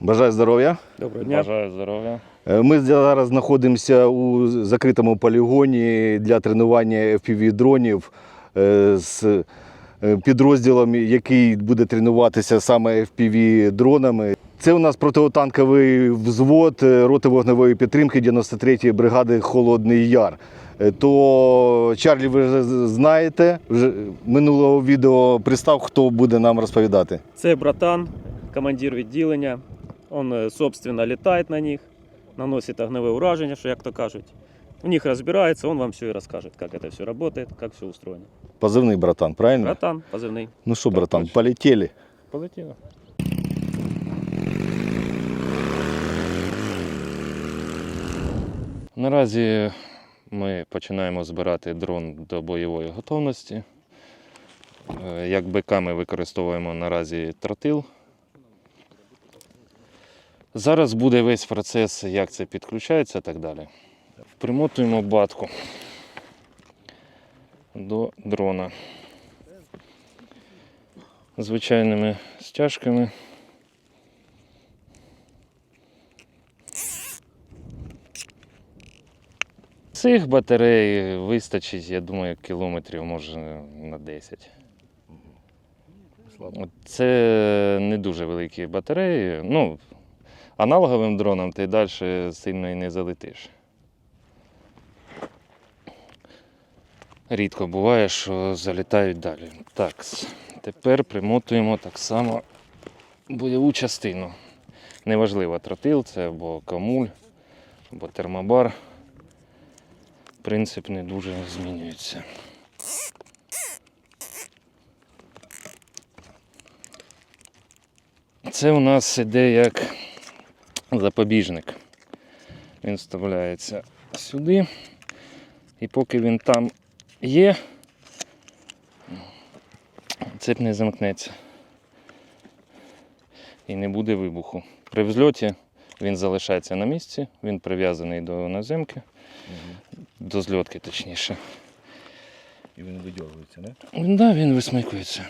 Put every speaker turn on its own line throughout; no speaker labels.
Бажаю здоров'я.
Доброго дня.
Бажаю здоров'я.
Е, Ми зараз знаходимося у закритому полігоні для тренування FPV-дронів е, з е, підрозділом, який буде тренуватися саме FPV-дронами. Це у нас протитанковий взвод роти вогневої підтримки 93-ї бригади Холодний Яр. То Чарлі, ви вже знаєте, вже минулого відео пристав, хто буде нам розповідати.
Це братан, командир відділення. Он, е, собственно, літає на них, наносить огневе ураження, що як то кажуть. В них розбирається, он вам все і розкаже, як це все працює, як все устроєно.
Позивний братан, правильно?
Братан, позивний.
Ну що, братан,
точно.
полетіли.
Полетіло. Наразі ми починаємо збирати дрон до бойової готовності. Е, Як БК ми використовуємо наразі тротил. Зараз буде весь процес, як це підключається і так далі. Примотуємо батку до дрона звичайними стяжками. Цих батарей вистачить, я думаю, кілометрів може на 10. Це не дуже великі батареї. Ну, аналоговим дроном ти далі сильно і не залетиш. Рідко буває, що залітають далі. Так, тепер примотуємо так само бойову частину. Неважливо, тротил це або камуль, або термобар. Принцип не дуже змінюється. Це у нас іде як запобіжник. Він вставляється сюди. І поки він там є, цеп не замкнеться. І не буде вибуху. При взльоті він залишається на місці, він прив'язаний до наземки, до зльотки точніше.
І він видьоргується, не?
Да, він висмикується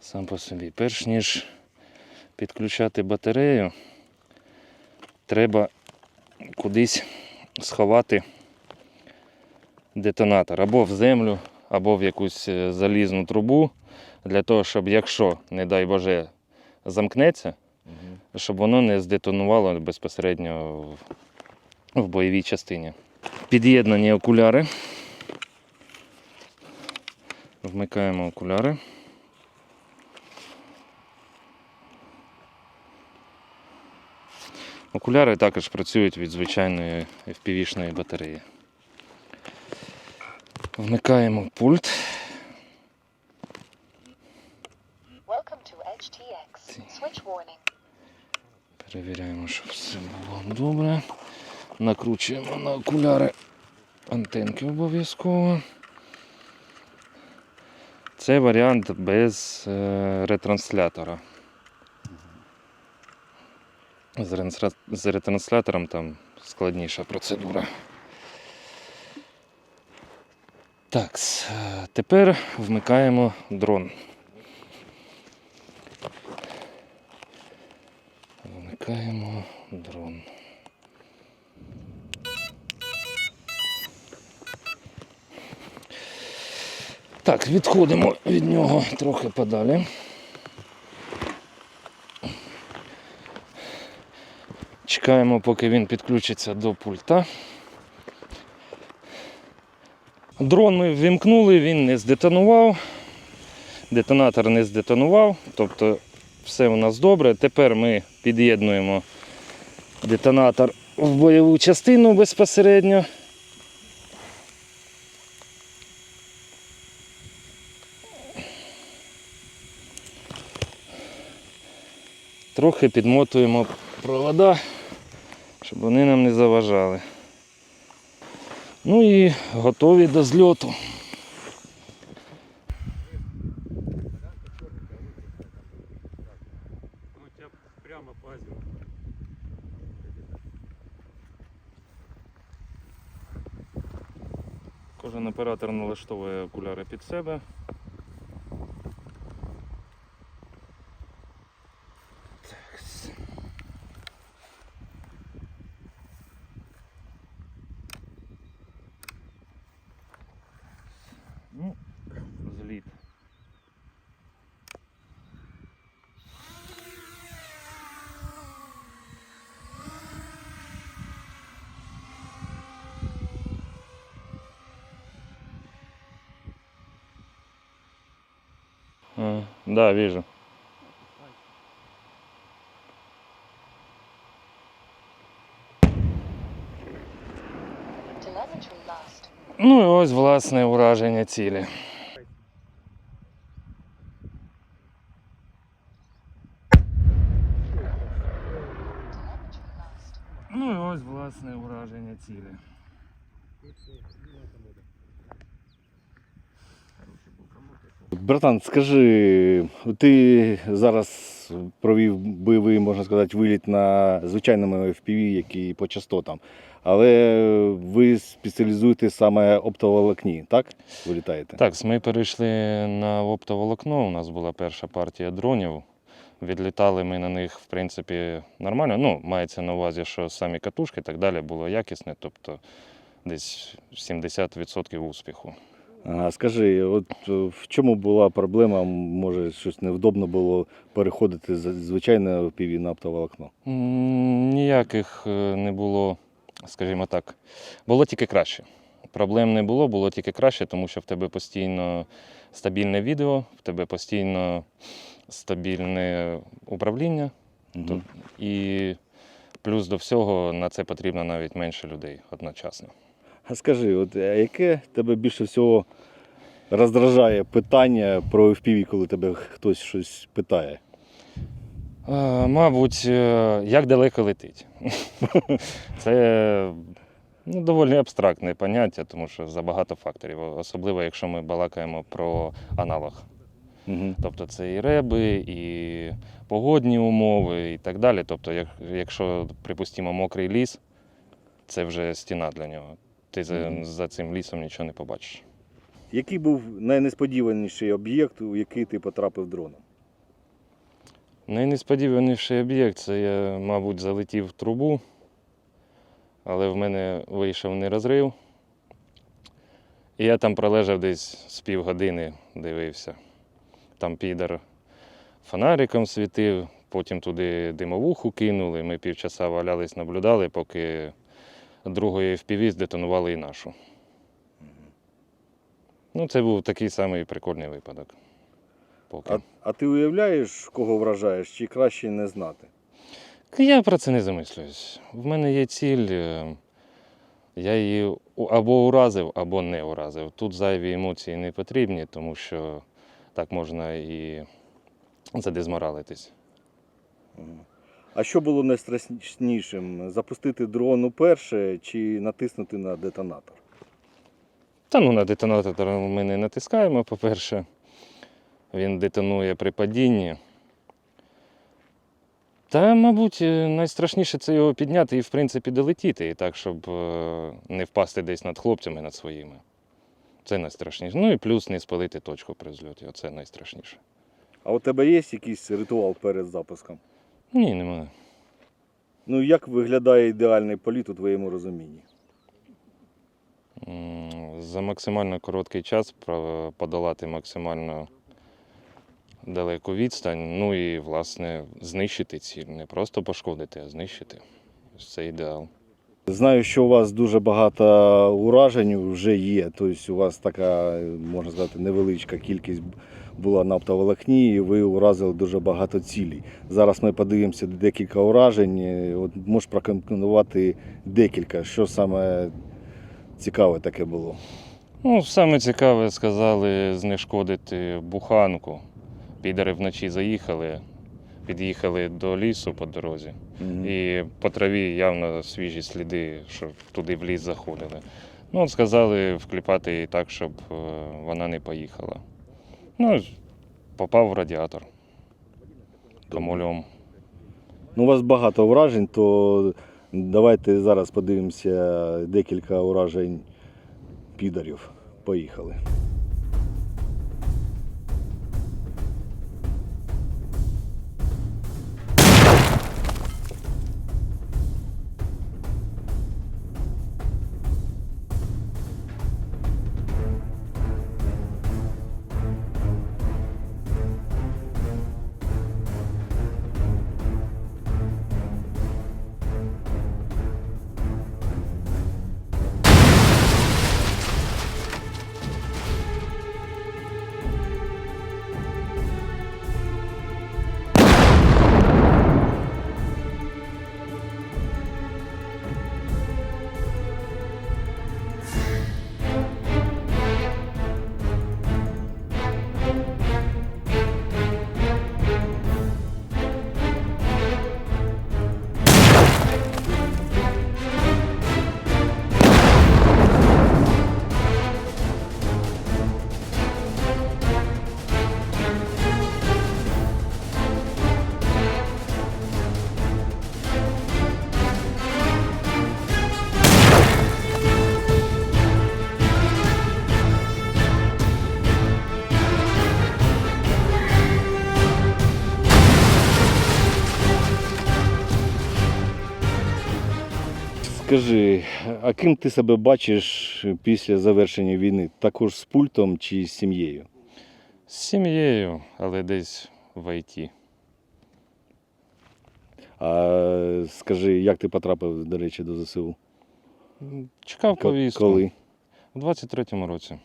сам по собі. Перш ніж підключати батарею, треба кудись сховати детонатор або в землю, або в якусь е, залізну трубу, для того, щоб якщо, не дай Боже, замкнеться, щоб воно не здетонувало безпосередньо в, в бойовій частині. Під'єднані окуляри. Вмикаємо окуляри. Окуляри також працюють від звичайної FPV-шної батареї. Вмикаємо пульт. Перевіряємо, щоб все було добре. Накручуємо на окуляри антенки обов'язково. Це варіант без е, ретранслятора. З, ретранслятором там складніша процедура. Так, тепер вмикаємо дрон. Вмикаємо дрон. Так, відходимо від нього трохи подалі. Чекаємо, поки він підключиться до пульта. Дрон ми ввімкнули, він не здетонував. Детонатор не здетонував, тобто все у нас добре. Тепер ми під'єднуємо детонатор в бойову частину безпосередньо. Трохи підмотуємо провода, щоб вони нам не заважали. Ну і готові до зльоту. Кожен оператор налаштовує окуляри під себе. Так. Да, вижу. Ну і ось власне ураження цілі. Ну і ось власне ураження цілі.
Братан, скажи, ти зараз провів бойовий, можна сказати, виліт на звичайному FPV, який по частотам. Але ви спеціалізуєтесь саме оптоволокні, так? Ви літаєте?
Так, ми перейшли на оптоволокно. У нас була перша партія дронів. Відлітали ми на них, в принципі, нормально. Ну, мається на увазі, що самі катушки і так далі було якісне, тобто десь 70% успіху.
Ага, скажи, от е, в чому була проблема? Може, щось невдобно було переходити з звичайного FPV на оптоволокно?
Ніяких е, не було, скажімо так, було тільки краще. Проблем не було, було тільки краще, тому що в тебе постійно стабільне відео, в тебе постійно стабільне управління,
Мгм.
і плюс до всього на це потрібно навіть менше людей одночасно.
А скажи, от а яке тебе більше всього роздражає питання про FPV, коли тебе хтось щось питає?
Е, Мабуть, е, як далеко летить. Це ну, доволі абстрактне поняття, тому що забагато факторів, особливо якщо ми балакаємо про аналог.
Угу.
Тобто це і реби, і погодні умови, і так далі. Тобто, як, якщо, припустимо, мокрий ліс, це вже стіна для нього. Ти за, за цим лісом нічого не побачиш.
Який був найнесподіваніший об'єкт, у який ти потрапив дроном?
Найнесподіваніший об'єкт це я, мабуть, залетів в трубу, але в мене вийшов не розрив. І я там пролежав десь з півгодини, дивився. Там підер фонариком світив, потім туди димовуху кинули. Ми півчаса валялись, наблюдали, поки другої FPV здетонували і нашу. Ну, це був такий самий прикольний випадок. Поки.
А, а ти уявляєш, кого вражаєш, чи краще не знати?
Я про це не замислююсь. В мене є ціль, е, я її або уразив, або не уразив. Тут зайві емоції не потрібні, тому що так можна і задезморалитись.
А що було найстрашнішим? Запустити дрон уперше чи натиснути на детонатор?
Та ну на детонатор ми не натискаємо, по-перше. Він детонує при падінні. Та, мабуть, е, найстрашніше це його підняти і, в принципі, долетіти, і так, щоб е, не впасти десь над хлопцями, над своїми. Це найстрашніше. Ну і плюс не спалити точку при зльоті. Оце найстрашніше.
А у тебе є якийсь ритуал перед запуском?
Ні, немає.
Ну як виглядає ідеальний політ у твоєму розумінні?
За максимально короткий час подолати максимально далеку відстань, ну і, власне, знищити ціль. Не просто пошкодити, а знищити. Це ідеал.
Знаю, що у вас дуже багато уражень вже є. Тобто у вас така, можна сказати, невеличка кількість була на оптоволокні, і ви уразили дуже багато цілей. Зараз ми подивимося декілька уражень. От можеш прокоментувати декілька, що саме цікаве таке було.
Ну, саме цікаве сказали знешкодити буханку. Підери вночі заїхали, під'їхали до лісу по дорозі.
Мгм.
І по траві явно свіжі сліди, що туди в ліс заходили. Ну, от сказали вкліпати її так, щоб е, вона не поїхала. Ну, попав в радіатор камульом.
Ну, у вас багато вражень, то давайте зараз подивимося декілька уражень підарів. Поїхали. Скажи, а ким ти себе бачиш після завершення війни? Також з пультом чи з сім'єю?
З сім'єю, але десь в ІТ.
А скажи, як ти потрапив, до речі, до ЗСУ?
Чекав повістку.
Коли?
У 23-му році.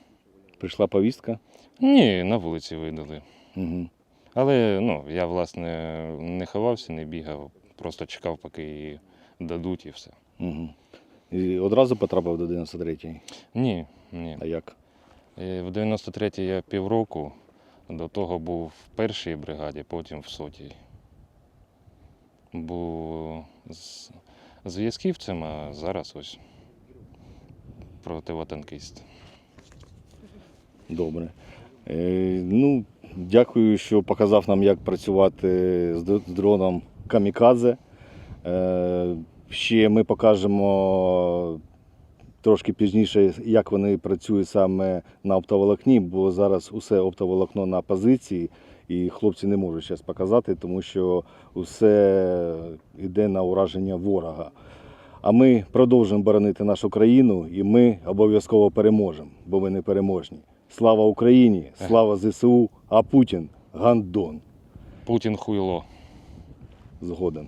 Прийшла повістка?
Ні, на вулиці видали.
Угу.
Але ну, я, власне, не ховався, не бігав, просто чекав, поки її дадуть і все.
Угу. І одразу потрапив до 93-ї?
Ні, ні.
А як?
Е, В 93-й я півроку, до того був в першій бригаді, потім в сотій. Був з зв'язківцем, а зараз ось противотанкіст.
Добре. Е, ну, дякую, що показав нам, як працювати з дроном Камікадзе. Е, ще ми покажемо трошки пізніше, як вони працюють саме на оптоволокні, бо зараз усе оптоволокно на позиції, і хлопці не можуть зараз показати, тому що усе йде на ураження ворога. А ми продовжуємо боронити нашу країну, і ми обов'язково переможемо, бо ми не переможні. Слава Україні! Слава ЗСУ! А Путін гандон
Путін хуйло.
згоден.